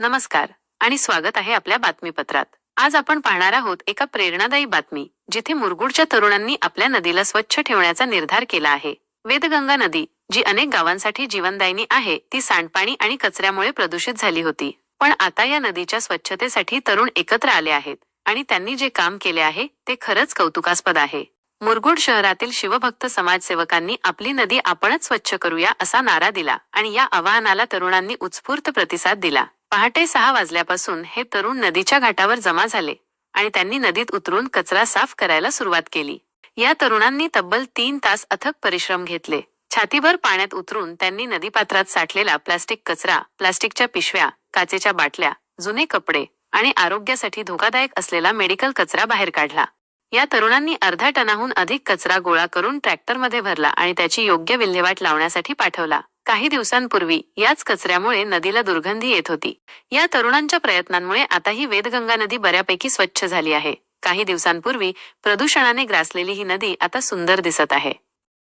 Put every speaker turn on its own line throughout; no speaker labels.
नमस्कार आणि स्वागत आहे आपल्या बातमीपत्रात. आज आपण पाहणार आहोत एका प्रेरणादायी बातमी जिथे मुरगुडच्या तरुणांनी आपल्या नदीला स्वच्छ ठेवण्याचा निर्धार केला आहे. वेदगंगा नदी जी अनेक गावांसाठी जीवनदायिनी आहे ती सांडपाणी आणि कचऱ्यामुळे प्रदूषित झाली होती. पण आता या नदीच्या स्वच्छतेसाठी तरुण एकत्र आले आहेत आणि त्यांनी जे काम केले आहे ते खरंच कौतुकास्पद आहे. मुरगुड शहरातील शिवभक्त समाजसेवकांनी आपली नदी आपणच स्वच्छ करूया असा नारा दिला आणि या आवाहनाला तरुणांनी उत्स्फूर्त प्रतिसाद दिला. पहाटे सहा वाजल्यापासून हे तरुण नदीच्या घाटावर जमा झाले आणि त्यांनी नदीत उतरून कचरा साफ करायला सुरुवात केली. या तरुणांनी तब्बल तीन तास अथक परिश्रम घेतले. छातीभर पाण्यात उतरून त्यांनी नदीपात्रात साठलेला प्लास्टिक कचरा प्लास्टिकच्या पिशव्या काचेच्या बाटल्या जुने कपडे आणि आरोग्यासाठी धोकादायक असलेला मेडिकल कचरा बाहेर काढला. या तरुणांनी अर्धा टनाहून अधिक कचरा गोळा करून ट्रॅक्टरमध्ये भरला आणि त्याची योग्य विल्हेवाट लावण्यासाठी पाठवला. काही दिवसांपूर्वी याच कचऱ्यामुळे नदीला दुर्गंधी येत होती. या तरुणांच्या प्रयत्नांमुळे आता ही वेदगंगा नदी बऱ्यापैकी स्वच्छ झाली आहे. काही दिवसांपूर्वी प्रदूषणाने ग्रासलेली ही नदी आता सुंदर दिसत आहे.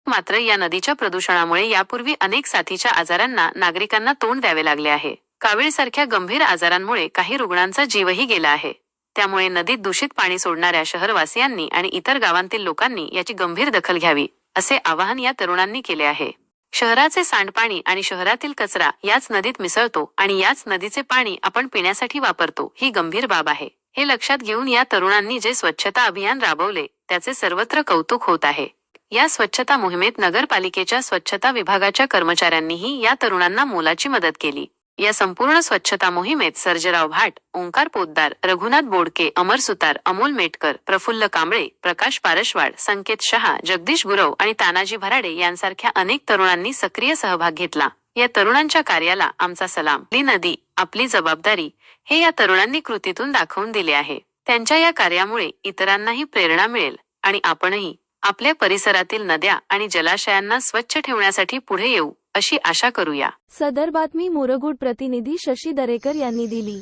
मात्र या नदीच्या प्रदूषणामुळे यापूर्वी अनेक साथीच्या आजारांना नागरिकांना तोंड द्यावे लागले आहे. कावीळसारख्या गंभीर आजारांमुळे काही रुग्णांचा जीवही गेला आहे. त्यामुळे नदीत दूषित पाणी सोडणाऱ्या शहरवासियांनी आणि इतर गावांतील लोकांनी याची गंभीर दखल घ्यावी असे आवाहन या तरुणांनी केले आहे. शहराचे सांडपाणी आणि शहरातील कचरा याच नदीत मिसळतो आणि याच नदीचे पाणी आपण पिण्यासाठी वापरतो ही गंभीर बाब आहे. हे लक्षात घेऊन या तरुणांनी जे स्वच्छता अभियान राबवले त्याचे सर्वत्र कौतुक होत आहे. या स्वच्छता मोहिमेत नगरपालिकेच्या स्वच्छता विभागाच्या कर्मचाऱ्यांनीही या तरुणांना मोलाची मदत केली. या संपूर्ण स्वच्छता मोहिमेत सर्जराव भाट ओंकार पोद्दार रघुनाथ बोडके अमर सुतार अमोल मेटकर प्रफुल्ल कांबळे प्रकाश पारशवाड संकेत शहा जगदीश गुरव आणि तानाजी भराडे यांसारख्या अनेक तरुणांनी सक्रिय सहभाग घेतला. या तरुणांच्या कार्याला आमचा सलाम. ली नदी आपली जबाबदारी हे या तरुणांनी कृतीतून दाखवून दिले आहे. त्यांच्या या कार्यामुळे इतरांनाही प्रेरणा मिळेल आणि आपणही आपल्या परिसरातील नद्या आणि जलाशयांना स्वच्छ ठेवण्यासाठी पुढे येऊ अशी आशा करूया.
सदर बातमी मुरगुड प्रतिनिधी शशी दरेकर यांनी दिली.